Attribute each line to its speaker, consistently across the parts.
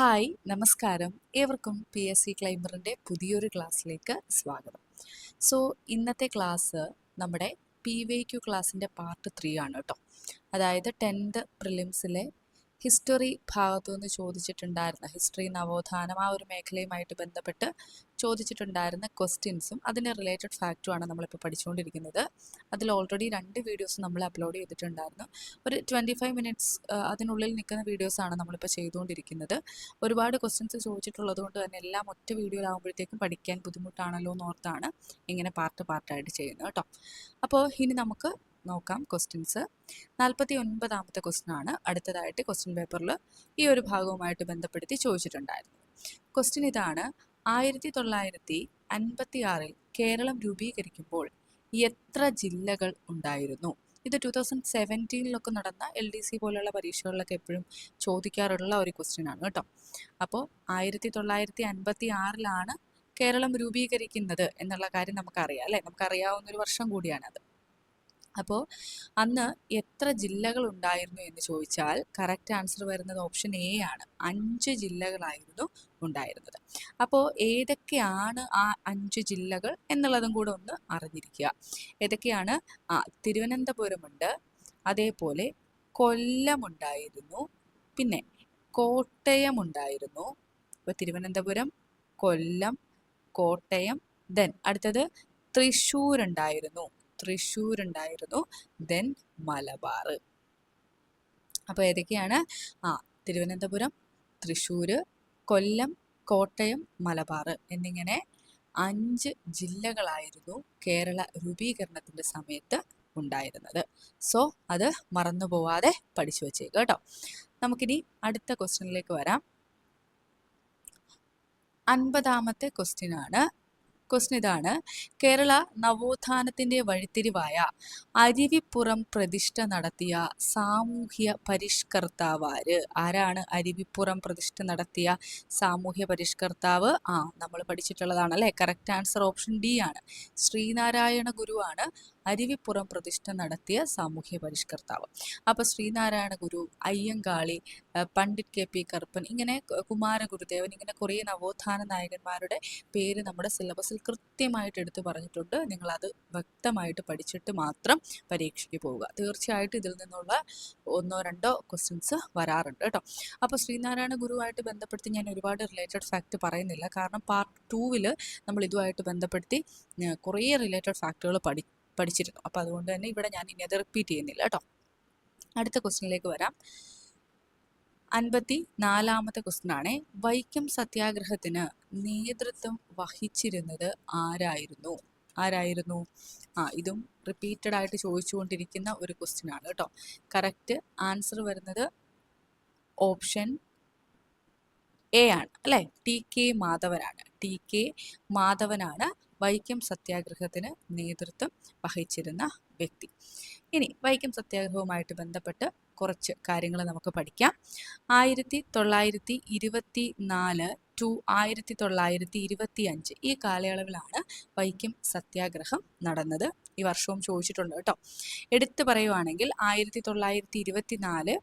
Speaker 1: Hi നമസ്കാരം. ഏവർക്കും P S C ക്ലൈമറിന്റെ പുതിയൊരു ക്ലാസ്സിലേക്ക് സ്വാഗതം. സോ ഇന്നത്തെ ക്ലാസ് നമ്മുടെ പി വൈ ക്യു ക്ലാസ്സിന്റെ പാർട്ട് ത്രീ ആണ് കേട്ടോ. അതായത് ടെൻത്ത് പ്രിലിംസിലെ ഹിസ്റ്ററി ഭാഗത്തു നിന്ന് ചോദിച്ചിട്ടുണ്ടായിരുന്ന ഹിസ്റ്ററി നവോത്ഥാനം ആ ഒരു മേഖലയുമായിട്ട് ബന്ധപ്പെട്ട് ചോദിച്ചിട്ടുണ്ടായിരുന്ന ക്വസ്റ്റ്യൻസും അതിന്റെ റിലേറ്റഡ് ഫാക്റ്റുമാണ് നമ്മളിപ്പോൾ പഠിച്ചുകൊണ്ടിരിക്കുന്നത്. അതിൽ ഓൾറെഡി രണ്ട് വീഡിയോസ് നമ്മൾ അപ്ലോഡ് ചെയ്തിട്ടുണ്ടായിരുന്നു. ഒരു ട്വന്റി ഫൈവ് മിനിറ്റ്സ് അതിനുള്ളിൽ നിൽക്കുന്ന വീഡിയോസാണ് നമ്മളിപ്പോൾ ചെയ്തുകൊണ്ടിരിക്കുന്നത്. ഒരുപാട് ക്വസ്റ്റ്യൻസ് ചോദിച്ചിട്ടുള്ളത് കൊണ്ട് തന്നെ എല്ലാം ഒറ്റ വീഡിയോയിലാകുമ്പോഴത്തേക്കും പഠിക്കാൻ ബുദ്ധിമുട്ടാണല്ലോ എന്നോർത്താണ് ഇങ്ങനെ പാർട്ട് പാർട്ടായിട്ട് ചെയ്യുന്നത് കേട്ടോ. അപ്പോൾ ഇനി നമുക്ക് നോക്കാം ക്വസ്റ്റ്യൻസ് നാൽപ്പത്തി ഒൻപതാമത്തെ ക്വസ്റ്റ്യൻ ആണ്. അടുത്തതായിട്ട് ക്വസ്റ്റ്യൻ പേപ്പറിൽ ഈ ഒരു ഭാഗവുമായിട്ട് ബന്ധപ്പെടുത്തി ചോദിച്ചിട്ടുണ്ടായിരുന്നു. ക്വസ്റ്റ്യൻ ഇതാണ്. ആയിരത്തി തൊള്ളായിരത്തി അൻപത്തി ആറിൽ കേരളം രൂപീകരിക്കുമ്പോൾ എത്ര ജില്ലകൾ ഉണ്ടായിരുന്നു? ഇത് ടു തൗസൻഡ് സെവന്റീനിലൊക്കെ നടന്ന എൽ ഡി സി പോലുള്ള പരീക്ഷകളിലൊക്കെ എപ്പോഴും ചോദിക്കാറുള്ള ഒരു ക്വസ്റ്റ്യൻ ആണ് കേട്ടോ. അപ്പോൾ ആയിരത്തി തൊള്ളായിരത്തി അൻപത്തി ആറിലാണ് കേരളം രൂപീകരിക്കുന്നത് എന്നുള്ള കാര്യം നമുക്കറിയാം അല്ലേ? നമുക്കറിയാവുന്ന ഒരു വർഷം കൂടിയാണത്. അപ്പോൾ അന്ന് എത്ര ജില്ലകൾ ഉണ്ടായിരുന്നു എന്ന് ചോദിച്ചാൽ കറക്റ്റ് ആൻസർ വരുന്നത് ഓപ്ഷൻ എ ആണ്. അഞ്ച് ജില്ലകളായിരുന്നു ഉണ്ടായിരുന്നത്. അപ്പോൾ ഏതൊക്കെയാണ് ആ അഞ്ച് ജില്ലകൾ എന്നുള്ളതും കൂടെ ഒന്ന് അറിഞ്ഞിരിക്കുക. ഏതൊക്കെയാണ്? ആ തിരുവനന്തപുരമുണ്ട് അതേപോലെ കൊല്ലമുണ്ടായിരുന്നു പിന്നെ കോട്ടയമുണ്ടായിരുന്നു ഇപ്പോൾ തിരുവനന്തപുരം കൊല്ലം കോട്ടയം ദെൻ അടുത്തത് തൃശ്ശൂർ ഉണ്ടായിരുന്നു തൃശ്ശൂർ ഉണ്ടായിരുന്നു ദെൻ മലബാർ. അപ്പോൾ ഏതൊക്കെയാണ്? ആ തിരുവനന്തപുരം തൃശ്ശൂർ കൊല്ലം കോട്ടയം മലബാർ എന്നിങ്ങനെ അഞ്ച് ജില്ലകളായിരുന്നു കേരള രൂപീകരണത്തിന്റെ സമയത്ത് ഉണ്ടായിരുന്നത്. സോ അത് മറന്നു പോവാതെ പഠിച്ചു വച്ചേക്കുക കേട്ടോ. നമുക്കിനി അടുത്ത ക്വസ്റ്റ്യനിലേക്ക് വരാം. അൻപതാമത്തെ ക്വസ്റ്റ്യൻ ആണ്. ക്വസ്റ്റ്യൻ ഇതാണ്. കേരള നവോത്ഥാനത്തിന്റെ വഴിത്തിരിവായ അരുവിപ്പുറം പ്രതിഷ്ഠ നടത്തിയ സാമൂഹ്യ പരിഷ്കർത്താവാര്. ആരാണ് അരുവിപ്പുറം പ്രതിഷ്ഠ നടത്തിയ സാമൂഹ്യ പരിഷ്കർത്താവ്? ആ നമ്മൾ പഠിച്ചിട്ടുള്ളതാണ് അല്ലേ കറക്റ്റ് ആൻസർ ഓപ്ഷൻ ഡി ആണ്. ശ്രീനാരായണ ഗുരുവാണ് അരുവിപ്പുറം പ്രതിഷ്ഠ നടത്തിയ സാമൂഹ്യ പരിഷ്കർത്താവ്. അപ്പോൾ ശ്രീനാരായണ ഗുരു അയ്യങ്കാളി പണ്ഡിറ്റ് കെ പി കറുപ്പൻ ഇങ്ങനെ കുമാരഗുരുദേവൻ ഇങ്ങനെ കുറേ നവോത്ഥാന നായകന്മാരുടെ പേര് നമ്മുടെ സിലബസിൽ കൃത്യമായിട്ട് എടുത്തു പറഞ്ഞിട്ടുണ്ട്. നിങ്ങളത് വ്യക്തമായിട്ട് പഠിച്ചിട്ട് മാത്രം പരീക്ഷയ്ക്ക് പോവുക. തീർച്ചയായിട്ടും ഇതിൽ നിന്നുള്ള ഒന്നോ രണ്ടോ ക്വസ്റ്റ്യൻസ് വരാറുണ്ട് കേട്ടോ. അപ്പോൾ ശ്രീനാരായണ ഗുരുവായിട്ട് ബന്ധപ്പെടുത്തി ഞാൻ ഒരുപാട് റിലേറ്റഡ് ഫാക്റ്റ് പറയുന്നില്ല. കാരണം പാർട്ട് ടൂവിൽ നമ്മൾ ഇതുമായിട്ട് ബന്ധപ്പെടുത്തി കുറേ റിലേറ്റഡ് ഫാക്റ്റുകൾ പഠി പഠിച്ചിരുന്നു. അപ്പോൾ അതുകൊണ്ട് തന്നെ ഇവിടെ ഞാൻ ഇനി അത് റിപ്പീറ്റ് ചെയ്യുന്നില്ല കേട്ടോ. അടുത്ത ക്വസ്റ്റ്യനിലേക്ക് വരാം. അൻപത്തി നാലാമത്തെ ക്വസ്റ്റൻ ആണ് വൈക്കം സത്യാഗ്രഹത്തിന് നേതൃത്വം വഹിച്ചിരുന്നത് ആരായിരുന്നു? ആരായിരുന്നു? ആ ഇതും റിപ്പീറ്റഡ് ആയിട്ട് ചോദിച്ചുകൊണ്ടിരിക്കുന്ന ഒരു ക്വസ്റ്റ്യൻ ആണ് കേട്ടോ. കറക്റ്റ് ആൻസർ വരുന്നത് ഓപ്ഷൻ എ ആണ് അല്ലേ? ടി കെ മാധവനാണ്. ടി കെ മാധവനാണ് വൈക്കം സത്യാഗ്രഹത്തിന് നേതൃത്വം വഹിച്ചിരുന്ന വ്യക്തി. ഇനി വൈക്കം സത്യാഗ്രഹവുമായിട്ട് ബന്ധപ്പെട്ട് കുറച്ച് കാര്യങ്ങൾ നമുക്ക് പഠിക്കാം. ആയിരത്തി തൊള്ളായിരത്തി ഇരുപത്തി നാല് ടു ആയിരത്തി തൊള്ളായിരത്തി ഇരുപത്തി അഞ്ച് ഈ കാലയളവിലാണ് വൈക്കം സത്യാഗ്രഹം നടന്നത്. ഈ വർഷവും ചോദിച്ചിട്ടുണ്ട് കേട്ടോ. എടുത്തു പറയുവാണെങ്കിൽ ആയിരത്തി തൊള്ളായിരത്തി ഇരുപത്തി നാല്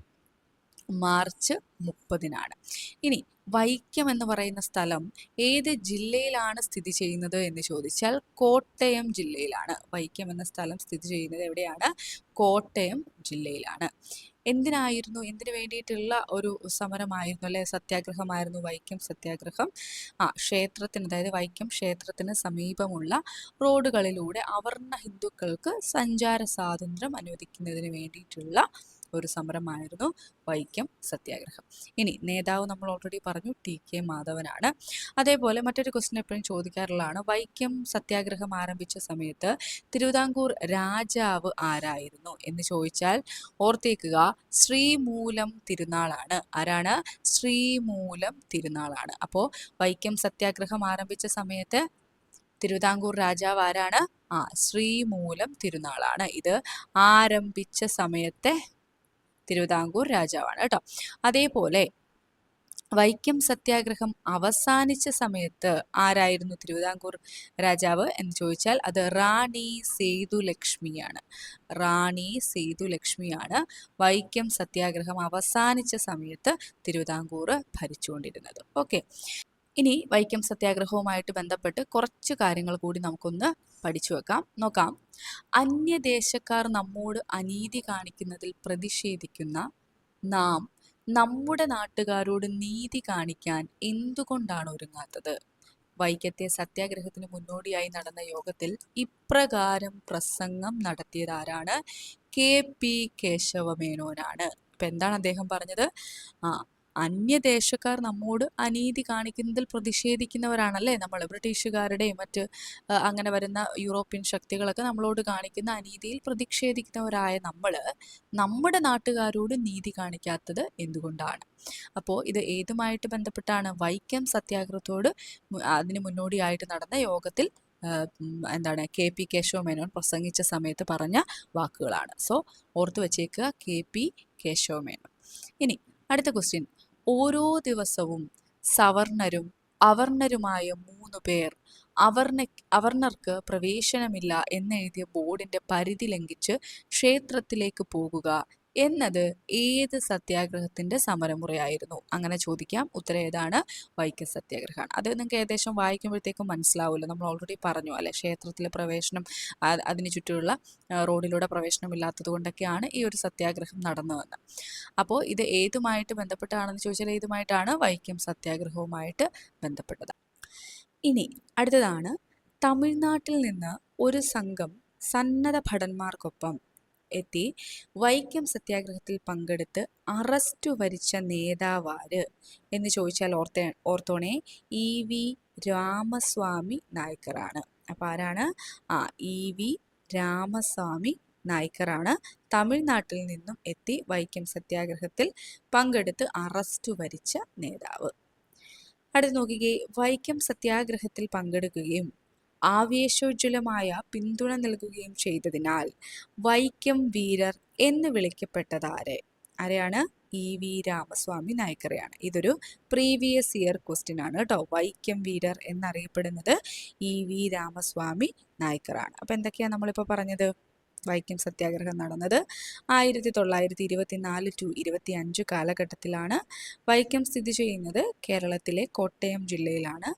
Speaker 1: മാർച്ച് മുപ്പതിനാണ്. ഇനി വൈക്കം എന്ന് പറയുന്ന സ്ഥലം ഏത് ജില്ലയിലാണ് സ്ഥിതി ചെയ്യുന്നത് എന്ന് ചോദിച്ചാൽ കോട്ടയം ജില്ലയിലാണ്. വൈക്കം എന്ന സ്ഥലം സ്ഥിതി ചെയ്യുന്നത് എവിടെയാണ്? കോട്ടയം ജില്ലയിലാണ്. എന്തിനായിരുന്നു? എന്തിനു വേണ്ടിയിട്ടുള്ള ഒരു സമരമായിരുന്നു അല്ലെ? സത്യാഗ്രഹമായിരുന്നു വൈക്കം സത്യാഗ്രഹം. ആ ക്ഷേത്രത്തിന് അതായത് വൈക്കം ക്ഷേത്രത്തിന് സമീപമുള്ള റോഡുകളിലൂടെ അവർണ ഹിന്ദുക്കൾക്ക് സഞ്ചാര സ്വാതന്ത്ര്യം അനുവദിക്കുന്നതിന് വേണ്ടിയിട്ടുള്ള ഒരു സമരമായിരുന്നു വൈക്കം സത്യാഗ്രഹം. ഇനി നേതാവ് നമ്മൾ ഓൾറെഡി പറഞ്ഞു ടി കെ മാധവനാണ്. അതേപോലെ മറ്റൊരു ക്വസ്റ്റ്യൻ എപ്പോഴും ചോദിക്കാറുള്ളതാണ് വൈക്കം സത്യാഗ്രഹം ആരംഭിച്ച സമയത്ത് തിരുവിതാംകൂർ രാജാവ് ആരായിരുന്നു എന്ന് ചോദിച്ചാൽ ഓർത്തേക്കുക ശ്രീമൂലം തിരുനാളാണ്. ആരാണ്? ശ്രീമൂലം തിരുനാളാണ്. അപ്പോൾ വൈക്കം സത്യാഗ്രഹം ആരംഭിച്ച സമയത്ത് തിരുവിതാംകൂർ രാജാവ് ആരാണ്? ആ ശ്രീമൂലം തിരുനാളാണ്. ഇത് ആരംഭിച്ച സമയത്തെ തിരുവിതാംകൂർ രാജാവാണ് കേട്ടോ. അതേപോലെ വൈക്കം സത്യാഗ്രഹം അവസാനിച്ച സമയത്ത് ആരായിരുന്നു തിരുവിതാംകൂർ രാജാവ് എന്ന് ചോദിച്ചാൽ അത് റാണി സേതുലക്ഷ്മിയാണ് റാണി സേതുലക്ഷ്മിയാണ് വൈക്കം സത്യാഗ്രഹം അവസാനിച്ച സമയത്ത് തിരുവിതാംകൂർ ഭരിച്ചുകൊണ്ടിരുന്നത്. ഓക്കെ. ഇനി വൈക്കം സത്യാഗ്രഹവുമായിട്ട് ബന്ധപ്പെട്ട് കുറച്ച് കാര്യങ്ങൾ കൂടി നമുക്കൊന്ന് പഠിച്ചു വെക്കാം. നോക്കാം. അന്യദേശക്കാർ നമ്മോട് അനീതി കാണിക്കുന്നതിൽ പ്രതിഷേധിക്കുന്ന നാം നമ്മുടെ നാട്ടുകാരോട് നീതി കാണിക്കാൻ എന്തുകൊണ്ടാണ് ഒരുങ്ങാത്തത്? വൈക്കത്തെ സത്യാഗ്രഹത്തിന് മുന്നോടിയായി നടന്ന യോഗത്തിൽ ഇപ്രകാരം പ്രസംഗം നടത്തിയതാരാണ്? K P കേശവമേനോനാണ്. ഇപ്പം എന്താണ് അദ്ദേഹം പറഞ്ഞത്? ആ അന്യദേശക്കാർ നമ്മോട് അനീതി കാണിക്കുന്നതിൽ പ്രതിഷേധിക്കുന്നവരാണല്ലേ നമ്മൾ ബ്രിട്ടീഷുകാരുടെയും മറ്റ് അങ്ങനെ വരുന്ന യൂറോപ്യൻ ശക്തികളൊക്കെ നമ്മളോട് കാണിക്കുന്ന അനീതിയിൽ പ്രതിഷേധിക്കുന്നവരായ നമ്മൾ നമ്മുടെ നാട്ടുകാരോട് നീതി കാണിക്കാത്തത് എന്തുകൊണ്ടാണ്? അപ്പോൾ ഇത് ഏതുമായിട്ട് ബന്ധപ്പെട്ടാണ്? വൈക്കം സത്യാഗ്രഹത്തോട് അതിന് മുന്നോടിയായിട്ട് നടന്ന യോഗത്തിൽ എന്താണ് കെ പി കേശവമേനോൻ പ്രസംഗിച്ച സമയത്ത് പറഞ്ഞ വാക്കുകളാണ്. സോ ഓർത്തു വച്ചേക്കുക കെ പി കേശവമേനോൻ ഇനി അടുത്ത ക്വസ്റ്റ്യൻ ഓരോ ദിവസവും സവർണരും അവർണരുമായ മൂന്ന് പേർ അവർണ അവർണർക്ക് പ്രവേശനമില്ല എന്നെഴുതിയ ബോർഡിന്റെ പരിധി ലംഘിച്ച് ക്ഷേത്രത്തിലേക്ക് പോകുക. എന്നത് ഏത് സത്യാഗ്രഹത്തിന്റെ സമരമുറയായിരുന്നു? അങ്ങനെ ചോദിക്കാം. ഉത്തരം ഏതാണ്? വൈക്കം സത്യാഗ്രഹമാണ്. അത് നിങ്ങൾക്ക് ഏകദേശം വായിക്കുമ്പോഴത്തേക്കും മനസ്സിലാവുമല്ലോ. നമ്മൾ ഓൾറെഡി പറഞ്ഞു അല്ലെ? ക്ഷേത്രത്തിലെ പ്രവേശനം അതിന് ചുറ്റുമുള്ള റോഡിലൂടെ പ്രവേശനം ഇല്ലാത്തത് കൊണ്ടൊക്കെയാണ് ഈ ഒരു സത്യാഗ്രഹം നടന്നതെന്ന്. അപ്പോൾ ഇത് ഏതുമായിട്ട് ബന്ധപ്പെട്ടാണെന്ന് ചോദിച്ചാൽ ഏതുമായിട്ടാണ്? വൈക്കം സത്യാഗ്രഹവുമായിട്ട് ബന്ധപ്പെട്ടത്. ഇനി അടുത്തതാണ്. തമിഴ്നാട്ടിൽ നിന്ന് ഒരു സംഘം സന്നദ്ധ ഭടന്മാർക്കൊപ്പം എത്തി. വൈക്കം സത്യാഗ്രഹത്തിൽ പങ്കെടുത്ത് അറസ്റ്റ് വരിച്ച നേതാവാര് എന്ന് ചോദിച്ചാൽ ഓർത്ത ഓർത്തോണേ ഇ വി രാമസ്വാമി നായ്ക്കറാണ്. അപ്പം ആരാണ്? ആ ഇ വി രാമസ്വാമി നായ്ക്കറാണ്. തമിഴ്നാട്ടിൽ നിന്നും എത്തി വൈക്കം സത്യാഗ്രഹത്തിൽ പങ്കെടുത്ത് അറസ്റ്റ് വരിച്ച നേതാവ്. അടുത്ത് നോക്കുകയും വൈക്കം സത്യാഗ്രഹത്തിൽ പങ്കെടുക്കുകയും ആവേശോജ്വലമായ പിന്തുണ നൽകുകയും ചെയ്തതിനാൽ വൈക്കം വീരർ എന്ന് വിളിക്കപ്പെട്ടതാരെ? ആരെയാണ്? ഇ വി രാമസ്വാമി നായ്ക്കറയാണ്. ഇതൊരു പ്രീവിയസ് ഇയർ ക്വസ്റ്റ്യൻ ആണ് കേട്ടോ. വൈക്കം വീരർ എന്നറിയപ്പെടുന്നത് ഇ വി രാമസ്വാമി നായ്ക്കറാണ്. അപ്പൊ എന്തൊക്കെയാണ് നമ്മളിപ്പോൾ പറഞ്ഞത്? വൈക്കം സത്യാഗ്രഹം നടന്നത് ആയിരത്തി തൊള്ളായിരത്തി ഇരുപത്തിനാല് ടു ഇരുപത്തി അഞ്ച് കാലഘട്ടത്തിലാണ് വൈക്കം സ്ഥിതി ചെയ്യുന്നത്. കേരളത്തിലെ കോട്ടയം ജില്ലയിലാണ്.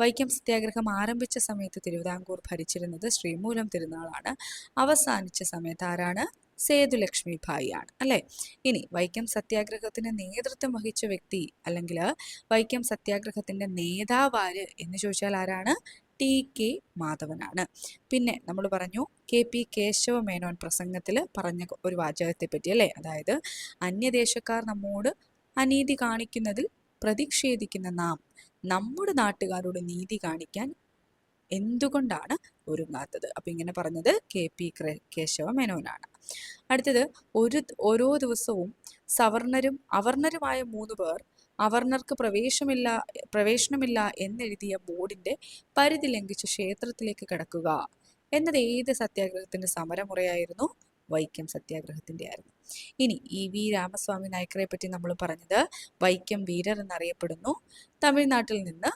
Speaker 1: വൈക്കം സത്യാഗ്രഹം ആരംഭിച്ച സമയത്ത് തിരുവിതാംകൂർ ഭരിച്ചിരുന്നത് ശ്രീമൂലം തിരുനാളാണ്. അവസാനിച്ച സമയത്ത് ആരാണ്? സേതുലക്ഷ്മി ഭായി അല്ലെ? ഇനി വൈക്കം സത്യാഗ്രഹത്തിന് നേതൃത്വം വഹിച്ച വ്യക്തി അല്ലെങ്കിൽ വൈക്കം സത്യാഗ്രഹത്തിന്റെ നേതാവാര് എന്ന് ചോദിച്ചാൽ ആരാണ്? ടി കെ മാധവനാണ്. പിന്നെ നമ്മൾ പറഞ്ഞു കെ പി കേശവ മേനോൻ പ്രസംഗത്തിൽ പറഞ്ഞ ഒരു വാചകത്തെ പറ്റി അല്ലേ? അതായത് അന്യദേശക്കാർ നമ്മോട് അനീതി കാണിക്കുന്നതിൽ പ്രതിഷേധിക്കുന്ന നാം നമ്മുടെ നാട്ടുകാരോട് നീതി കാണിക്കാൻ എന്തുകൊണ്ടാണ് ഒരുങ്ങാത്തത്? അപ്പം ഇങ്ങനെ പറഞ്ഞത് കെ പി കേശവ മേനോനാണ് അടുത്തത് ഒരു ഓരോ ദിവസവും സവർണരും അവർണരുമായ മൂന്ന് പേർ അവർണർക്ക് പ്രവേശമില്ല പ്രവേശനമില്ല എന്നെഴുതിയ ബോർഡിന്റെ പരിധി ലംഘിച്ച് ക്ഷേത്രത്തിലേക്ക് കടക്കുക. എന്നത് ഏത് സത്യാഗ്രഹത്തിന്റെ സമരമുറയായിരുന്നു? വൈക്കം സത്യാഗ്രഹത്തിന്റെ ആയിരുന്നു ഇനി ഇ വി രാമസ്വാമി നായ്ക്കറെ പറ്റി നമ്മൾ പറഞ്ഞത് വൈക്കം വീരർ എന്നറിയപ്പെടുന്നു. തമിഴ്നാട്ടിൽ നിന്ന്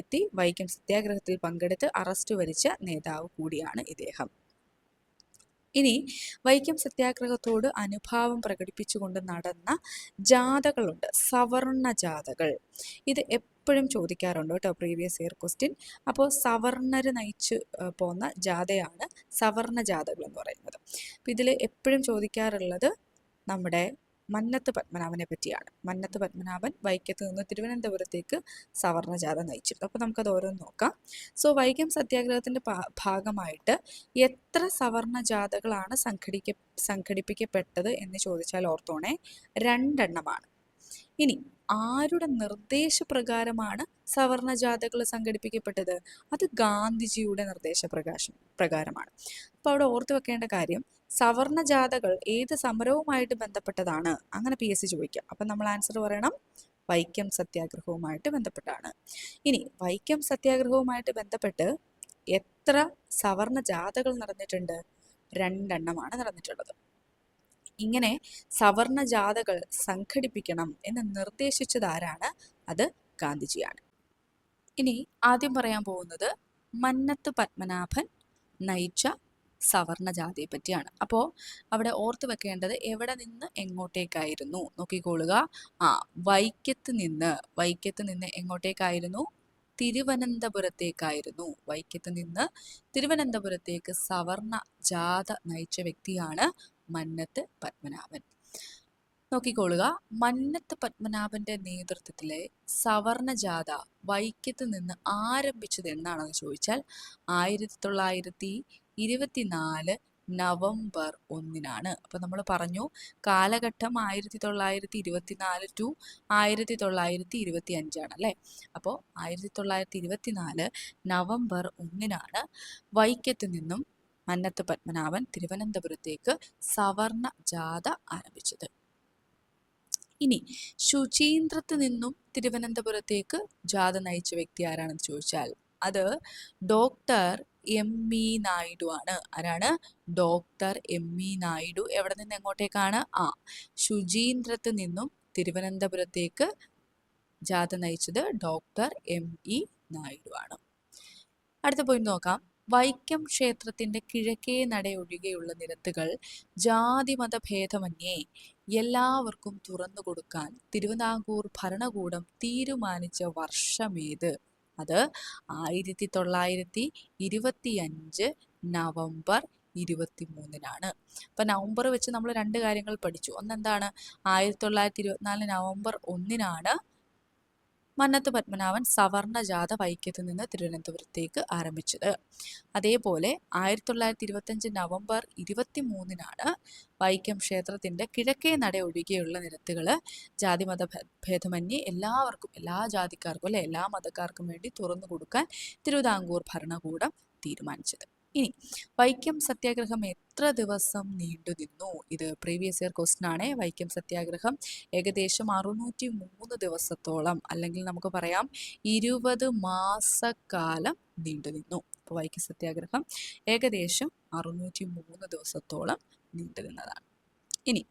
Speaker 1: എത്തി വൈക്കം സത്യാഗ്രഹത്തിൽ പങ്കെടുത്ത് അറസ്റ്റ് വരിച്ച നേതാവ് കൂടിയാണ് ഇദ്ദേഹം. ഇനി വൈക്കം സത്യാഗ്രഹത്തോട് അനുഭാവം പ്രകടിപ്പിച്ചുകൊണ്ട് നടന്ന ജാഥകളുണ്ട്. സവർണ ജാഥകൾ. ഇത് എപ്പോഴും ചോദിക്കാറുണ്ട് കേട്ടോ പ്രീവിയസ് ഇയർ ക്വസ്റ്റ്യൻ അപ്പോൾ സവർണർ നയിച്ചു പോന്ന ജാഥയാണ് സവർണ ജാഥകൾ എന്ന് പറയുന്നത്. അപ്പം ഇതിൽ എപ്പോഴും ചോദിക്കാറുള്ളത് നമ്മുടെ മന്നത്ത് പത്മനാഭനെ പറ്റിയാണ്. മന്നത്ത് പത്മനാഭൻ വൈക്കത്ത് നിന്ന് തിരുവനന്തപുരത്തേക്ക് സവർണജാഥ നയിച്ചിരുന്നു. അപ്പോൾ നമുക്കത് ഓരോന്ന് നോക്കാം. സോ വൈക്കം സത്യാഗ്രഹത്തിന്റെ ഭാഗമായിട്ട് എത്ര സവർണ ജാഥകളാണ് സംഘടിക്ക സംഘടിപ്പിക്കപ്പെട്ടത് എന്ന് ചോദിച്ചാൽ ഓർത്തോണേ രണ്ടെണ്ണമാണ്. ഇനി ആരുടെ നിർദ്ദേശപ്രകാരമാണ് സവർണ ജാഥകൾ സംഘടിപ്പിക്കപ്പെട്ടത്? അത് ഗാന്ധിജിയുടെ നിർദ്ദേശപ്രകാശം പ്രകാരമാണ്. അപ്പോൾ അവിടെ ഓർത്തു വെക്കേണ്ട കാര്യം സവർണ ജാഥകൾ ഏത് സമരവുമായിട്ട് ബന്ധപ്പെട്ടതാണ്? അങ്ങനെ പി എസ് സി ചോദിക്കാം. അപ്പം നമ്മൾ ആൻസർ പറയണം. വൈക്കം സത്യാഗ്രഹവുമായിട്ട് ബന്ധപ്പെട്ടാണ്. ഇനി വൈക്കം സത്യാഗ്രഹവുമായിട്ട് ബന്ധപ്പെട്ട് എത്ര സവർണ ജാഥകൾ നടന്നിട്ടുണ്ട്? രണ്ടെണ്ണമാണ് നടന്നിട്ടുള്ളത്. ഇങ്ങനെ സവർണ ജാഥകൾ സംഘടിപ്പിക്കണം എന്ന് നിർദ്ദേശിച്ചതാരാണ് അത് ഗാന്ധിജിയാണ്. ഇനി ആദ്യം പറയാൻ പോകുന്നത് മന്നത്ത് പത്മനാഭൻ നയിച്ച സവർണ ജാതിയെ പറ്റിയാണ്. അപ്പോൾ അവിടെ ഓർത്ത് വെക്കേണ്ടത് എവിടെ നിന്ന് എങ്ങോട്ടേക്കായിരുന്നു? നോക്കിക്കോളുക. ആ വൈക്കത്ത് നിന്ന്. വൈക്കത്ത് നിന്ന് എങ്ങോട്ടേക്കായിരുന്നു? തിരുവനന്തപുരത്തേക്കായിരുന്നു. വൈക്കത്ത് നിന്ന് തിരുവനന്തപുരത്തേക്ക് സവർണ ജാഥ നയിച്ച വ്യക്തിയാണ് മന്നത്ത് പത്മനാഭൻ. നോക്കിക്കോളുക മന്നത്ത് പത്മനാഭന്റെ നേതൃത്വത്തിലെ സവർണ ജാഥ വൈക്കത്ത് നിന്ന് ആരംഭിച്ചത് എന്നാണെന്ന് ചോദിച്ചാൽ ആയിരത്തി തൊള്ളായിരത്തി ഇരുപത്തിനാല് നവംബർ ഒന്നിനാണ്. അപ്പൊ നമ്മൾ പറഞ്ഞു കാലഘട്ടം ആയിരത്തി തൊള്ളായിരത്തി ഇരുപത്തിനാല് ടു ആയിരത്തി തൊള്ളായിരത്തി ഇരുപത്തി അഞ്ചാണ് അല്ലേ? അപ്പോൾ ആയിരത്തി തൊള്ളായിരത്തി ഇരുപത്തിനാല് നവംബർ ഒന്നിനാണ് വൈക്കത്ത് നിന്നും മന്നത്ത് പത്മനാഭൻ തിരുവനന്തപുരത്തേക്ക് സവർണ ജാഥ ആരംഭിച്ചത്. ഇനി ശുചീന്ദ്രത്ത് നിന്നും തിരുവനന്തപുരത്തേക്ക് ജാഥ നയിച്ച വ്യക്തി ആരാണെന്ന് ചോദിച്ചാൽ അത് ഡോക്ടർ എം ഇ നായിഡു ആണ്. ആരാണ്? Doctor M E Naidu. എവിടെ നിന്ന് എങ്ങോട്ടേക്കാണ്? ആ ശുചീന്ദ്രത്ത് നിന്നും തിരുവനന്തപുരത്തേക്ക് ജാഥ നയിച്ചത് ഡോക്ടർ എം ഇ നായിഡു ആണ്. അടുത്ത പോയിന്റ് നോക്കാം. വൈക്കം ക്ഷേത്രത്തിന്റെ കിഴക്കേ നട ഒഴികെയുള്ള നിരത്തുകൾ ജാതിമത ഭേദമന്യേ എല്ലാവർക്കും തുറന്നു കൊടുക്കാൻ തിരുവിതാംകൂർ ഭരണകൂടം തീരുമാനിച്ച വർഷമേത്? അത് ആയിരത്തി തൊള്ളായിരത്തി ഇരുപത്തി അഞ്ച് നവംബർ ഇരുപത്തി മൂന്നിനാണ് അപ്പൊ നവംബർ വെച്ച് നമ്മൾ രണ്ട് കാര്യങ്ങൾ പഠിച്ചു. ഒന്നെന്താണ്? ആയിരത്തി തൊള്ളായിരത്തി ഇരുപത്തിനാല് നവംബർ ഒന്നിനാണ് മന്നത്ത് പത്മനാഭൻ സവർണ ജാഥ വൈക്കത്ത് നിന്ന് തിരുവനന്തപുരത്തേക്ക് ആരംഭിച്ചത്. അതേപോലെ ആയിരത്തി തൊള്ളായിരത്തി ഇരുപത്തഞ്ച് നവംബർ ഇരുപത്തി മൂന്നിനാണ് വൈക്കം ക്ഷേത്രത്തിന്റെ കിഴക്കേ നട ഒഴികെയുള്ള നിരത്തുകൾ ജാതിമത ഭേദമന്യേ എല്ലാവർക്കും എല്ലാ ജാതിക്കാർക്കും അല്ലെ എല്ലാ മതക്കാർക്കും വേണ്ടി തുറന്നു കൊടുക്കാൻ തിരുവിതാംകൂർ ഭരണകൂടം തീരുമാനിച്ചത്. ഇനി വൈക്കം സത്യാഗ്രഹം എത്ര ദിവസം നീണ്ടു നിന്നു? ഇത് പ്രീവിയസ് ഇയർ ക്വസ്റ്റൻ ആണ്. വൈക്കം സത്യാഗ്രഹം ഏകദേശം അറുന്നൂറ്റി മൂന്ന് ദിവസത്തോളം അല്ലെങ്കിൽ നമുക്ക് പറയാം ഇരുപത് മാസക്കാലം നീണ്ടു നിന്നു. അപ്പോൾ വൈക്കം സത്യാഗ്രഹം ഏകദേശം അറുന്നൂറ്റി മൂന്ന് ദിവസത്തോളം നീണ്ടു നിന്നതാണ്. ഇനി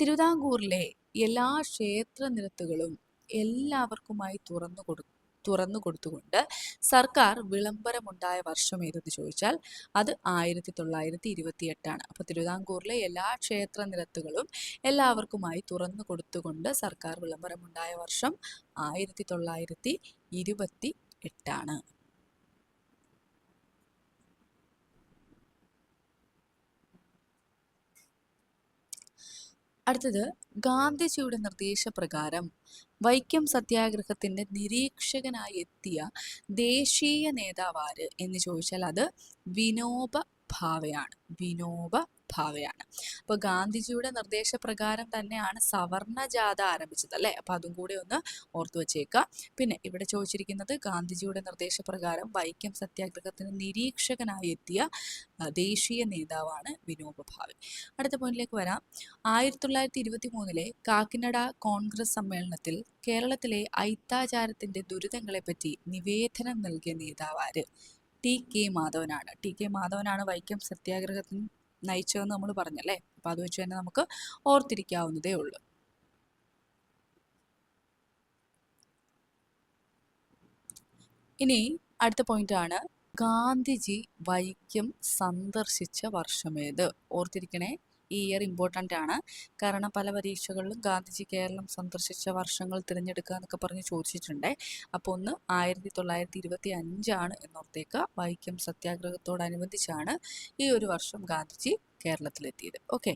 Speaker 1: തിരുവിതാംകൂറിലെ എല്ലാ ക്ഷേത്ര നിരത്തുകളും എല്ലാവർക്കുമായി തുറന്നു കൊടുക്കും തുറന്നു കൊടുത്തുകൊണ്ട് സർക്കാർ വിളംബരമുണ്ടായ വർഷം ഏതെന്ന് ചോദിച്ചാൽ അത് ആയിരത്തി തൊള്ളായിരത്തി ഇരുപത്തി എട്ടാണ് അപ്പോൾ തിരുവിതാംകൂറിലെ എല്ലാ ക്ഷേത്ര നിരത്തുകളും എല്ലാവർക്കുമായി തുറന്നു കൊടുത്തുകൊണ്ട് സർക്കാർ വിളംബരമുണ്ടായ വർഷം ആയിരത്തി തൊള്ളായിരത്തി ഇരുപത്തി എട്ടാണ് അടുത്തത് ഗാന്ധിജിയുടെ നിർദ്ദേശപ്രകാരം വൈക്കം സത്യാഗ്രഹത്തിന്റെ നിരീക്ഷകനായി എത്തിയ ദേശീയ നേതാവാര് എന്ന് ചോദിച്ചാൽ അത് വിനോബ ഭാവയാണ്. വിനോബ ഭാവയാണ് അപ്പോൾ ഗാന്ധിജിയുടെ നിർദ്ദേശപ്രകാരം തന്നെയാണ് സവർണ ജാഥ ആരംഭിച്ചത് അല്ലേ? അപ്പോൾ അതും കൂടി ഒന്ന് ഓർത്തു വെച്ചേക്കുക പിന്നെ ഇവിടെ ചോദിച്ചിരിക്കുന്നത് ഗാന്ധിജിയുടെ നിർദ്ദേശപ്രകാരം വൈക്കം സത്യാഗ്രഹത്തിന് നിരീക്ഷകനായി എത്തിയ ദേശീയ നേതാവാണ് വിനോബ ഭാവെ. അടുത്ത പോയിന്റിലേക്ക് വരാം. ആയിരത്തി തൊള്ളായിരത്തി ഇരുപത്തി മൂന്നിലെ കാക്കിനഡ കോൺഗ്രസ് സമ്മേളനത്തിൽ കേരളത്തിലെ ഐത്താചാരത്തിന്റെ ദുരിതങ്ങളെ പറ്റി നിവേദനം നൽകിയ നേതാവാര് ടി കെ മാധവനാണ്. ടി കെ മാധവനാണ് വൈക്കം സത്യാഗ്രഹത്തിന് നയിച്ചതെന്ന് നമ്മൾ പറഞ്ഞല്ലേ? അപ്പം അത് വെച്ച് തന്നെ നമുക്ക് ഓർത്തിരിക്കാവുന്നതേ ഉള്ളൂ. ഇനി അടുത്ത പോയിന്റ് ആണ്. ഗാന്ധിജി വൈക്കം സന്ദർശിച്ച വർഷമേത് ഓർത്തിരിക്കണേ. ഈ ഇയർ ഇമ്പോർട്ടന്റ് ആണ്. കാരണം പല പരീക്ഷകളിലും ഗാന്ധിജി കേരളം സന്ദർശിച്ച വർഷങ്ങൾ തിരഞ്ഞെടുക്കുക എന്നൊക്കെ പറഞ്ഞ് ചോദിച്ചിട്ടുണ്ട്. അപ്പോൾ ഒന്ന് ആയിരത്തി തൊള്ളായിരത്തി ഇരുപത്തി അഞ്ചാണ് എന്നോർത്തേക്ക്. വൈക്കം സത്യാഗ്രഹത്തോടനുബന്ധിച്ചാണ് ഈ ഒരു വർഷം ഗാന്ധിജി കേരളത്തിലെത്തിയത്. ഓക്കെ.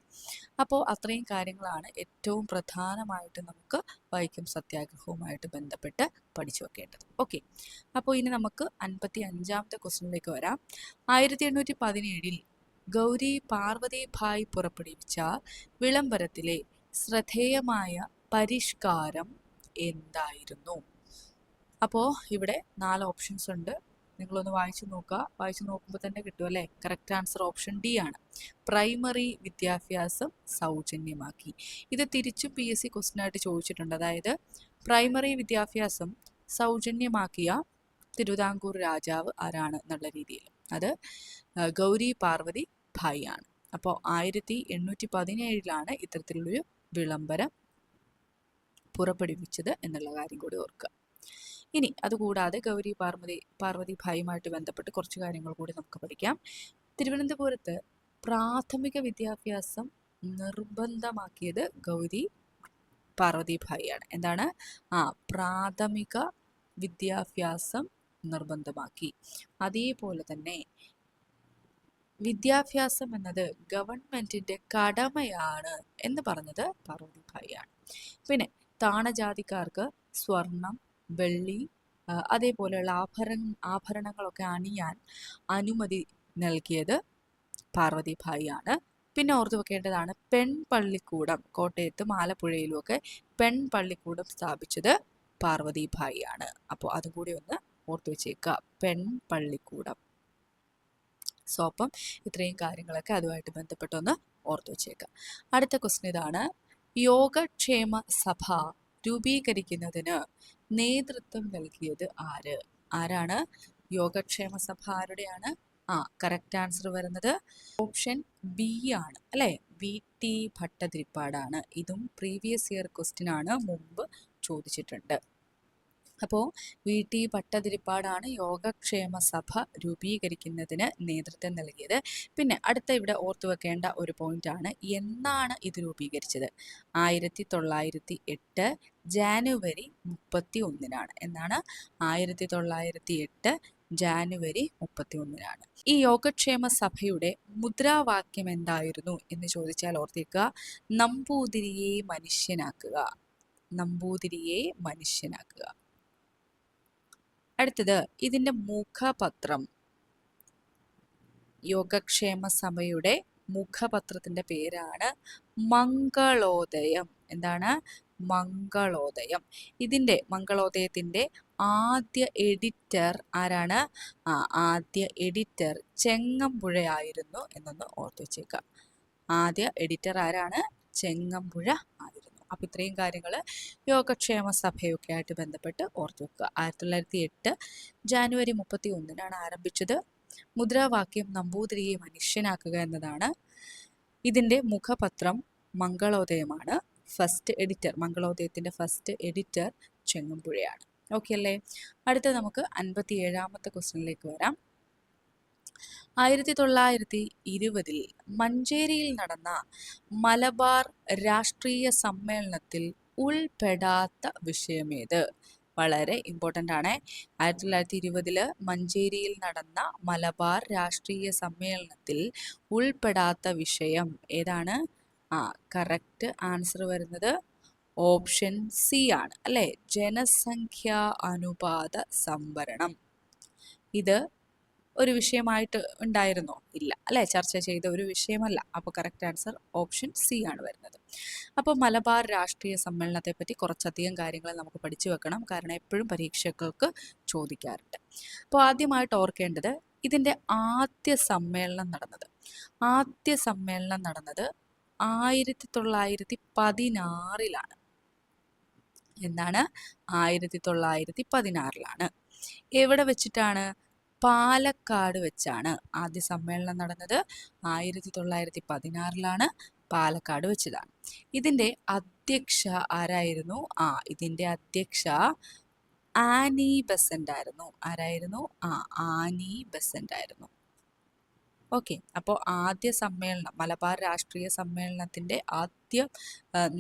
Speaker 1: അപ്പോൾ അത്രയും കാര്യങ്ങളാണ് ഏറ്റവും പ്രധാനമായിട്ട് നമുക്ക് വൈക്കം സത്യാഗ്രഹവുമായിട്ട് ബന്ധപ്പെട്ട് പഠിച്ചു വെക്കേണ്ടത്. ഓക്കെ. അപ്പോൾ ഇനി നമുക്ക് അൻപത്തി അഞ്ചാമത്തെ ക്വസ്റ്റിനിലേക്ക് വരാം. ആയിരത്തി എണ്ണൂറ്റി പതിനേഴിൽ ഗൗരി പാർവതി ഭായ് പുറപ്പെടുവിച്ച വിളംബരത്തിലെ ശ്രദ്ധേയമായ പരിഷ്കാരം എന്തായിരുന്നു? അപ്പോൾ ഇവിടെ നാല് ഓപ്ഷൻസ് ഉണ്ട്. നിങ്ങളൊന്ന് വായിച്ചു നോക്കുക. വായിച്ചു നോക്കുമ്പോൾ തന്നെ കിട്ടും അല്ലേ? കറക്റ്റ് ആൻസർ ഓപ്ഷൻ ഡി ആണ്. പ്രൈമറി വിദ്യാഭ്യാസം സൗജന്യമാക്കി. ഇത് തിരിച്ചും പി എസ് സി ചോദിച്ചിട്ടുണ്ട്. അതായത് പ്രൈമറി വിദ്യാഭ്യാസം സൗജന്യമാക്കിയ തിരുവിതാംകൂർ രാജാവ് ആരാണ് എന്നുള്ള രീതിയിൽ. അത് ഗൗരി പാർവതി ഭായി ആണ് അപ്പോൾ ആയിരത്തി എണ്ണൂറ്റി പതിനേഴിലാണ് ഇത്തരത്തിലുള്ളൊരു വിളംബരം പുറപ്പെടുവിച്ചത് എന്നുള്ള കാര്യം കൂടി ഓർക്കുക. ഇനി അതുകൂടാതെ ഗൗരി പാർവതി പാർവതി ഭായിയുമായിട്ട് ബന്ധപ്പെട്ട് കുറച്ച് കാര്യങ്ങൾ കൂടി നമുക്ക് പഠിക്കാം. തിരുവനന്തപുരത്ത് പ്രാഥമിക വിദ്യാഭ്യാസം നിർബന്ധമാക്കിയത് ഗൗരി പാർവതി ഭായിയാണ്. എന്താണ്? ആ പ്രാഥമിക വിദ്യാഭ്യാസം നിർബന്ധമാക്കി. അതേപോലെ തന്നെ വിദ്യാഭ്യാസം എന്നത് ഗവൺമെന്റിന്റെ കടമയാണ് എന്ന് പറഞ്ഞത് പാർവതി ഭായിയാണ്. പിന്നെ താണജാതിക്കാർക്ക് സ്വർണം വെള്ളി അതേപോലെയുള്ള ആഭരണ ആഭരണങ്ങളൊക്കെ അണിയാൻ അനുമതി നൽകിയത് പാർവതി ഭായിയാണ്. പിന്നെ ഓർത്തു വെക്കേണ്ടതാണ് പെൺപള്ളിക്കൂടം കോട്ടയത്തും ആലപ്പുഴയിലുമൊക്കെ പെൺപള്ളിക്കൂടം സ്ഥാപിച്ചത് പാർവതി ഭായിയാണ്. അപ്പോൾ അതും കൂടി ഒന്ന് ഓർത്തു വെച്ചേക്കുക പെൺപള്ളിക്കൂടം സോ അപ്പം ഇത്രയും കാര്യങ്ങളൊക്കെ അതുമായിട്ട് ബന്ധപ്പെട്ടൊന്ന് ഓർത്തു വെച്ചേക്കാം. അടുത്ത ക്വസ്റ്റ്യൻ ഇതാണ്. യോഗക്ഷേമ സഭ രൂപീകരിക്കുന്നതിന് നേതൃത്വം നൽകിയത് ആര്? ആരാണ്? യോഗക്ഷേമ സഭ ആരുടെയാണ്? ആ കറക്റ്റ് ആൻസർ വരുന്നത് ഓപ്ഷൻ ബി ആണ്. അല്ലേ? വി ടി ഭട്ടതിരിപ്പാടാണ്. ഇതും പ്രീവിയസ് ഇയർ ക്വസ്റ്റ്യൻ ആണ്. മുമ്പ് ചോദിച്ചിട്ടുണ്ട്. അപ്പോൾ വി ടി ഭട്ടതിരിപ്പാടാണ് യോഗക്ഷേമ സഭ രൂപീകരിക്കുന്നതിന് നേതൃത്വം നൽകിയത്. പിന്നെ അടുത്ത ഇവിടെ ഓർത്തു വെക്കേണ്ട ഒരു പോയിന്റ് ആണ് എന്നാണ് ഇത് രൂപീകരിച്ചത്. ആയിരത്തി തൊള്ളായിരത്തി എട്ട് ജാനുവരി മുപ്പത്തി ഒന്നിനാണ് എന്നാണ് ആയിരത്തി തൊള്ളായിരത്തി എട്ട് ജാനുവരി മുപ്പത്തി ഒന്നിനാണ് ഈ യോഗക്ഷേമ സഭയുടെ മുദ്രാവാക്യം എന്തായിരുന്നു എന്ന് ചോദിച്ചാൽ ഓർത്തേക്കുക നമ്പൂതിരിയെ മനുഷ്യനാക്കുക. നമ്പൂതിരിയെ മനുഷ്യനാക്കുക. അടുത്തത് ഇതിന്റെ മുഖപത്രം. യോഗക്ഷേമ സഭയുടെ മുഖപത്രത്തിന്റെ പേരാണ് മംഗളോദയം. എന്താണ്? മംഗളോദയം. ഇതിന്റെ മംഗളോദയത്തിന്റെ ആദ്യ എഡിറ്റർ ആരാണ്? ആദ്യ എഡിറ്റർ ചെങ്ങമ്പുഴയായിരുന്നു എന്നൊന്ന് ഓർത്തു വെച്ചേക്കാം. ആദ്യ എഡിറ്റർ ആരാണ്? ചെങ്ങമ്പുഴ ആയിരുന്നു. അപ്പം ഇത്രയും കാര്യങ്ങൾ യോഗക്ഷേമ സഭയൊക്കെ ആയിട്ട് ബന്ധപ്പെട്ട് ഓർത്തു വെക്കുക. ആയിരത്തി തൊള്ളായിരത്തി എട്ട് ജാനുവരി മുപ്പത്തി ഒന്നിനാണ് ആരംഭിച്ചത്. മുദ്രാവാക്യം നമ്പൂതിരിയെ മനുഷ്യനാക്കുക എന്നതാണ്. ഇതിന്റെ മുഖപത്രം മംഗളോദയമാണ്. ഫസ്റ്റ് എഡിറ്റർ മംഗളോദയത്തിന്റെ ഫസ്റ്റ് എഡിറ്റർ ചെങ്ങമ്പുഴയാണ്. ഓക്കെ അല്ലേ? അടുത്ത നമുക്ക് അൻപത്തി ഏഴാമത്തെ ക്വസ്റ്റ്യനിലേക്ക് വരാം. ആയിരത്തി തൊള്ളായിരത്തി ഇരുപതിൽ മഞ്ചേരിയിൽ നടന്ന മലബാർ രാഷ്ട്രീയ സമ്മേളനത്തിൽ ഉൾപ്പെടാത്ത വിഷയമേത്? വളരെ ഇമ്പോർട്ടന്റ് ആണ്. ആയിരത്തി തൊള്ളായിരത്തി ഇരുപതിൽ മഞ്ചേരിയിൽ നടന്ന മലബാർ രാഷ്ട്രീയ സമ്മേളനത്തിൽ ഉൾപ്പെടാത്ത വിഷയം ഏതാണ്? ആ കറക്റ്റ് ആൻസർ വരുന്നത് ഓപ്ഷൻ സി ആണ്. അല്ലേ? ജനസംഖ്യാ അനുപാത സംവരണം. ഇത് ഒരു വിഷയമായിട്ട് ഉണ്ടായിരുന്നോ? ഇല്ല. അല്ലേ? ചർച്ച ചെയ്ത ഒരു വിഷയമല്ല. അപ്പോൾ കറക്റ്റ് ആൻസർ ഓപ്ഷൻ സി ആണ് വരുന്നത്. അപ്പോൾ മലബാർ രാഷ്ട്രീയ സമ്മേളനത്തെ പറ്റി കുറച്ചധികം കാര്യങ്ങൾ നമുക്ക് പഠിച്ചു വെക്കണം. കാരണം എപ്പോഴും പരീക്ഷകൾക്ക് ചോദിക്കാറുണ്ട്. അപ്പോൾ ആദ്യമായിട്ട് ഓർക്കേണ്ടത് ഇതിന്റെ ആദ്യ സമ്മേളനം നടന്നത്. ആദ്യ സമ്മേളനം നടന്നത് ആയിരത്തി തൊള്ളായിരത്തി പതിനാറിലാണ് എന്നാണ് ആയിരത്തി തൊള്ളായിരത്തി പതിനാറിലാണ് എവിടെ വെച്ചിട്ടാണ്? പാലക്കാട് വെച്ചാണ് ആദ്യ സമ്മേളനം നടന്നത്. ആയിരത്തി തൊള്ളായിരത്തി പതിനാറിലാണ് പാലക്കാട് വെച്ചതാണ് ഇതിന്റെ അധ്യക്ഷ ആരായിരുന്നു? ആ ഇതിന്റെ അധ്യക്ഷ ആനി ബസന്റ് ആയിരുന്നു ആരായിരുന്നു? ആ ആനി ബസന്റ് ആയിരുന്നു ഓക്കെ അപ്പോൾ ആദ്യ സമ്മേളനം മലബാർ രാഷ്ട്രീയ സമ്മേളനത്തിന്റെ ആദ്യം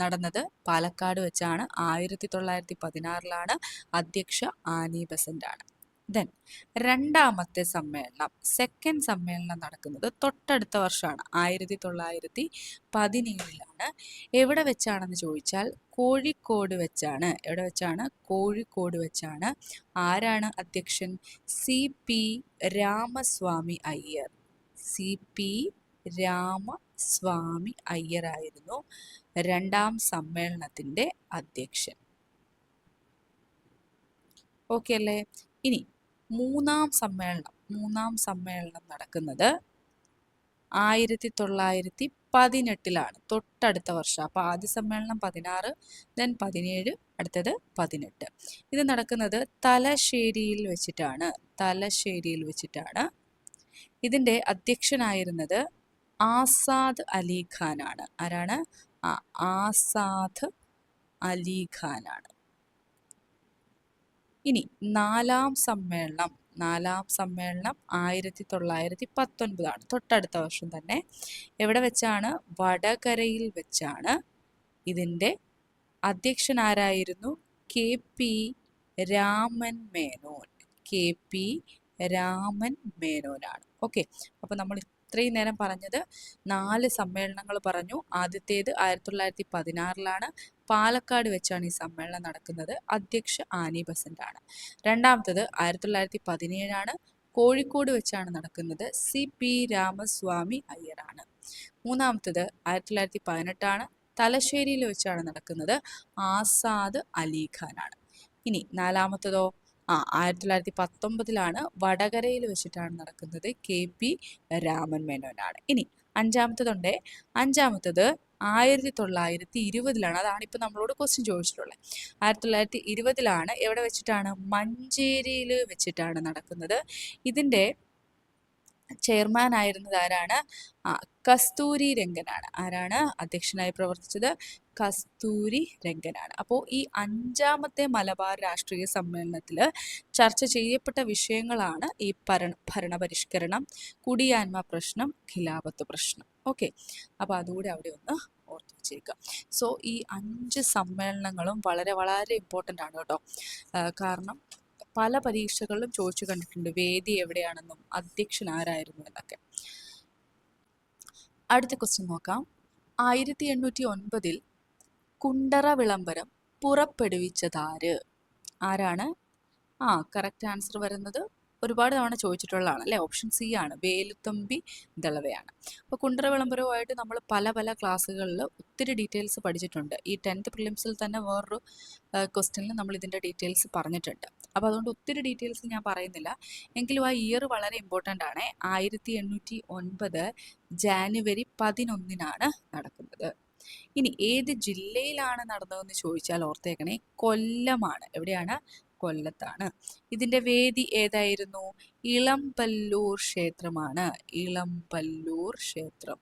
Speaker 1: നടന്നത് പാലക്കാട് വെച്ചാണ്. ആയിരത്തി തൊള്ളായിരത്തി പതിനാറിലാണ് അധ്യക്ഷ ആനി ബസന്റാണ്. ദെൻ രണ്ടാമത്തെ സമ്മേളനം സെക്കൻഡ് സമ്മേളനം നടക്കുന്നത് തൊട്ടടുത്ത വർഷമാണ്. ആയിരത്തി തൊള്ളായിരത്തി പതിനേഴിലാണ് എവിടെ വെച്ചാണെന്ന് ചോദിച്ചാൽ കോഴിക്കോട് വെച്ചാണ്. എവിടെ വെച്ചാണ്? കോഴിക്കോട് വെച്ചാണ്. ആരാണ് അധ്യക്ഷൻ? C P Ramaswamy Iyer. C P Ramaswamy അയ്യറായിരുന്നു രണ്ടാം സമ്മേളനത്തിന്റെ അധ്യക്ഷൻ. ഓക്കെ അല്ലേ? ഇനി മൂന്നാം സമ്മേളനം മൂന്നാം സമ്മേളനം നടക്കുന്നത് ആയിരത്തി തൊള്ളായിരത്തി പതിനെട്ടിലാണ് തൊട്ടടുത്ത വർഷം. അപ്പോൾ ആദ്യ സമ്മേളനം പതിനാറ് ദെൻ പതിനേഴ് അടുത്തത് പതിനെട്ട്. ഇത് നടക്കുന്നത് തലശ്ശേരിയിൽ വെച്ചിട്ടാണ്. തലശ്ശേരിയിൽ വെച്ചിട്ടാണ്. ഇതിന്റെ അധ്യക്ഷനായിരുന്നത് ആസാദ് അലി ഖാനാണ്. ആരാണ്? ആസാദ് അലി ഖാനാണ്. ഇനി നാലാം സമ്മേളനം നാലാം സമ്മേളനം ആയിരത്തി തൊള്ളായിരത്തി പത്തൊൻപതാണ് തൊട്ടടുത്ത വർഷം തന്നെ. എവിടെ വെച്ചാണ്? വടകരയിൽ വെച്ചാണ്. ഇതിന്റെ അധ്യക്ഷനാരായിരുന്നു K P Raman Menon. K P Raman മേനോനാണ്. Okay. അപ്പോൾ നമ്മൾ ഇത്രയും നേരം പറഞ്ഞത് നാല് സമ്മേളനങ്ങൾ പറഞ്ഞു. ആദ്യത്തേത് ആയിരത്തി തൊള്ളായിരത്തി പതിനാറിലാണ് പാലക്കാട് വെച്ചാണ് ഈ സമ്മേളനം നടക്കുന്നത്. അധ്യക്ഷ ആനി ബസന്റ് ആണ് രണ്ടാമത്തത് ആയിരത്തി തൊള്ളായിരത്തി പതിനേഴാണ് കോഴിക്കോട് വെച്ചാണ് നടക്കുന്നത് സി പി രാമസ്വാമി അയ്യറാണ്. മൂന്നാമത്തത് ആയിരത്തി തൊള്ളായിരത്തി പതിനെട്ടാണ് തലശ്ശേരിയിൽ വെച്ചാണ് നടക്കുന്നത് ആസാദ് അലിഖാനാണ് ഇനി നാലാമത്തതോ? ആ ആയിരത്തി തൊള്ളായിരത്തി പത്തൊമ്പതിലാണ് വടകരയിൽ വെച്ചിട്ടാണ് നടക്കുന്നത് കെ പി രാമൻ മേനോനാണ്. ഇനി അഞ്ചാമത്തതുണ്ട്. അഞ്ചാമത്തത് ആയിരത്തി തൊള്ളായിരത്തി ഇരുപതിലാണ് അതാണ് ഇപ്പം നമ്മളോട് ക്വസ്റ്റ്യൻ ചോദിച്ചിട്ടുള്ളത് ആയിരത്തി തൊള്ളായിരത്തി ഇരുപതിലാണ് എവിടെ വെച്ചിട്ടാണ്? മഞ്ചേരിയിൽ വെച്ചിട്ടാണ് നടക്കുന്നത്. ഇതിന്റെ ചെയർമാൻ ആയിരുന്നത് ആരാണ്? കസ്തൂരി രംഗനാണ്. ആരാണ് അധ്യക്ഷനായി പ്രവർത്തിച്ചത്? കസ്തൂരി രംഗനാണ്. അപ്പോൾ ഈ അഞ്ചാമത്തെ മലബാർ രാഷ്ട്രീയ സമ്മേളനത്തിൽ ചർച്ച ചെയ്യപ്പെട്ട വിഷയങ്ങളാണ് ഈ ഭരണ ഭരണപരിഷ്കരണം കുടിയാന്മ പ്രശ്നം ഖിലാപത്ത് പ്രശ്നം. ഓക്കെ. അപ്പോൾ അതുകൂടി അവിടെ ഒന്ന് ഓർത്തു വെച്ചേക്കുക സോ ഈ അഞ്ച് സമ്മേളനങ്ങളും വളരെ വളരെ ഇമ്പോർട്ടന്റ് ആണ് കേട്ടോ. കാരണം പല പരീക്ഷകളിലും ചോദിച്ചു കണ്ടിട്ടുണ്ട് വേദി എവിടെയാണെന്നും അധ്യക്ഷൻ ആരായിരുന്നു എന്നൊക്കെ. അടുത്ത ക്വസ്റ്റ്യൻ നോക്കാം. ആയിരത്തി എണ്ണൂറ്റി ഒൻപതിൽ കുണ്ടറ വിളംബരം പുറപ്പെടുവിച്ചതാര്? ആരാണ്? ആ കറക്റ്റ് ആൻസർ വരുന്നത് ഒരുപാട് തവണ ചോദിച്ചിട്ടുള്ളതാണ് അല്ലേ? ഓപ്ഷൻ സി ആണ് വേലുത്തമ്പി ദളവയാണ്. അപ്പോൾ കുണ്ടറ വിളംബരവുമായിട്ട് നമ്മൾ പല പല ക്ലാസ്സുകളിൽ ഒത്തിരി ഡീറ്റെയിൽസ് പഠിച്ചിട്ടുണ്ട്. ഈ ടെൻത്ത് പ്രിലിംസിൽ തന്നെ വേറൊരു ക്വസ്റ്റ്യനിൽ നമ്മൾ ഇതിന്റെ ഡീറ്റെയിൽസ് പറഞ്ഞിട്ടുണ്ട്. അപ്പോൾ അതുകൊണ്ട് ഒത്തിരി ഡീറ്റെയിൽസ് ഞാൻ പറയുന്നില്ല. എങ്കിലും ആ ഇയർ വളരെ ഇമ്പോർട്ടന്റ് ആണ്. ആയിരത്തി എണ്ണൂറ്റി ഒൻപത് ജാനുവരി പതിനൊന്നിനാണ് നടക്കുന്നത്. ഇനി ഏത് ജില്ലയിലാണ് നടന്നതെന്ന് ചോദിച്ചാൽ ഓർത്തേക്കണേ കൊല്ലമാണ്. എവിടെയാണ്? കൊല്ലത്താണ്. ഇതിന്റെ വേദി ഏതായിരുന്നു? ഇളംപല്ലൂർ ക്ഷേത്രമാണ്. ഇളംപല്ലൂർ ക്ഷേത്രം.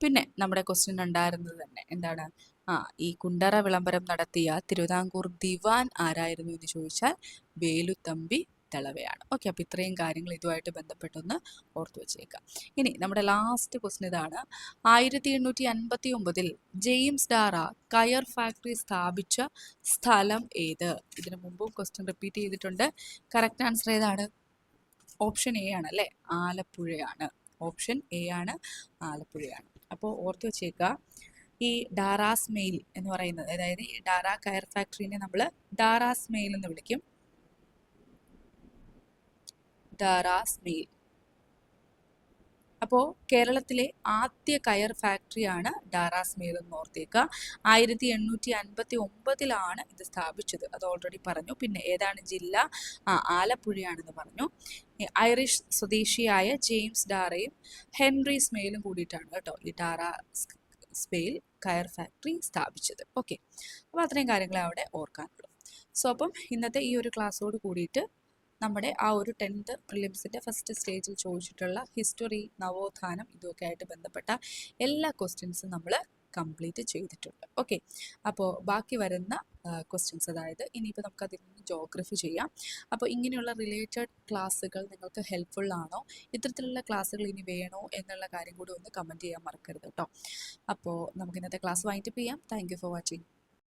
Speaker 1: പിന്നെ നമ്മുടെ ക്വസ്റ്റ്യൻ ഉണ്ടായിരുന്നത് തന്നെ എന്താണ്? ആ ഈ കുണ്ടറ വിളംബരം നടത്തിയ തിരുവിതാംകൂർ ദിവാൻ ആരായിരുന്നു എന്ന് ചോദിച്ചാൽ വേലുത്തമ്പി തെളവയാണ്. ഓക്കെ അപ്പോൾ ഇത്രയും കാര്യങ്ങൾ ഇതുമായിട്ട് ബന്ധപ്പെട്ടൊന്ന് ഓർത്തു വെച്ചേക്കാം. ഇനി നമ്മുടെ ലാസ്റ്റ് ക്വസ്റ്റൻ ഇതാണ്. ആയിരത്തി എണ്ണൂറ്റി അൻപത്തി ഒമ്പതിൽ ജെയിംസ് ഡാറ കയർ ഫാക്ടറി സ്ഥാപിച്ച സ്ഥലം ഏത്? ഇതിനു മുമ്പും ക്വസ്റ്റ്യൻ റിപ്പീറ്റ് ചെയ്തിട്ടുണ്ട്. കറക്റ്റ് ആൻസർ ഏതാണ്? ഓപ്ഷൻ എ ആണ് അല്ലേ? ആലപ്പുഴയാണ്. ഓപ്ഷൻ എ ആണ് ആലപ്പുഴയാണ്. അപ്പോൾ ഓർത്തു വെച്ചേക്കുക ഈ ഡാറാസ് മെയിൽ എന്ന് പറയുന്നത് അതായത് ഈ ഡാറ കയർ ഫാക്ടറിനെ നമ്മൾ ഡാറാസ് മെയിൽ എന്ന് വിളിക്കും. Daras Mail. അപ്പോൾ കേരളത്തിലെ ആദ്യ കയർ ഫാക്ടറിയാണ് ഡാറാസ് മെയിൽ എന്ന് ഓർത്തേക്കുക ആയിരത്തി എണ്ണൂറ്റി അൻപത്തി ഒമ്പതിലാണ് ഇത് സ്ഥാപിച്ചത്. അത് ഓൾറെഡി പറഞ്ഞു. പിന്നെ ഏതാണ് ജില്ല? ആ ആലപ്പുഴയാണെന്ന് പറഞ്ഞു. ഐറിഷ് സ്വദേശിയായ ജെയിംസ് ഡാറയും ഹെൻറി സ്മെയിലും കൂടിയിട്ടാണ് കേട്ടോ ഈ ഡാറാ സ്പെയിൽ കയർ ഫാക്ടറി സ്ഥാപിച്ചത്. ഓക്കെ അപ്പോൾ അത്രയും കാര്യങ്ങളെ അവിടെ ഓർക്കാനുള്ളൂ. സോ അപ്പം ഇന്നത്തെ ഈ ഒരു ക്ലാസ്സോട് കൂടിയിട്ട് നമ്മുടെ ആ ഒരു ടെൻത്ത് പ്രിലിംസിന്റെ ഫസ്റ്റ് സ്റ്റേജിൽ ചോദിച്ചിട്ടുള്ള ഹിസ്റ്ററി നവോത്ഥാനം ഇതൊക്കെ ആയിട്ട് ബന്ധപ്പെട്ട എല്ലാ ക്വസ്റ്റ്യൻസും നമ്മൾ കംപ്ലീറ്റ് ചെയ്തിട്ടുണ്ട്. ഓക്കെ അപ്പോൾ ബാക്കി വരുന്ന ക്വസ്റ്റ്യൻസ് അതായത് ഇനിയിപ്പോൾ നമുക്ക് നിന്ന് ജോഗ്രഫി ചെയ്യാം. അപ്പോൾ ഇങ്ങനെയുള്ള റിലേറ്റഡ് ക്ലാസ്സുകൾ നിങ്ങൾക്ക് ഹെൽപ്ഫുൾ ആണോ? ഇത്തരത്തിലുള്ള ക്ലാസ്സുകൾ ഇനി വേണോ എന്നുള്ള കാര്യം കൂടി ഒന്ന് കമന്റ് ചെയ്യാൻ മറക്കരുത് കേട്ടോ. അപ്പോൾ നമുക്ക് ഇന്നത്തെ ക്ലാസ് വൈൻഡപ്പ് ചെയ്യാം. Thank for watching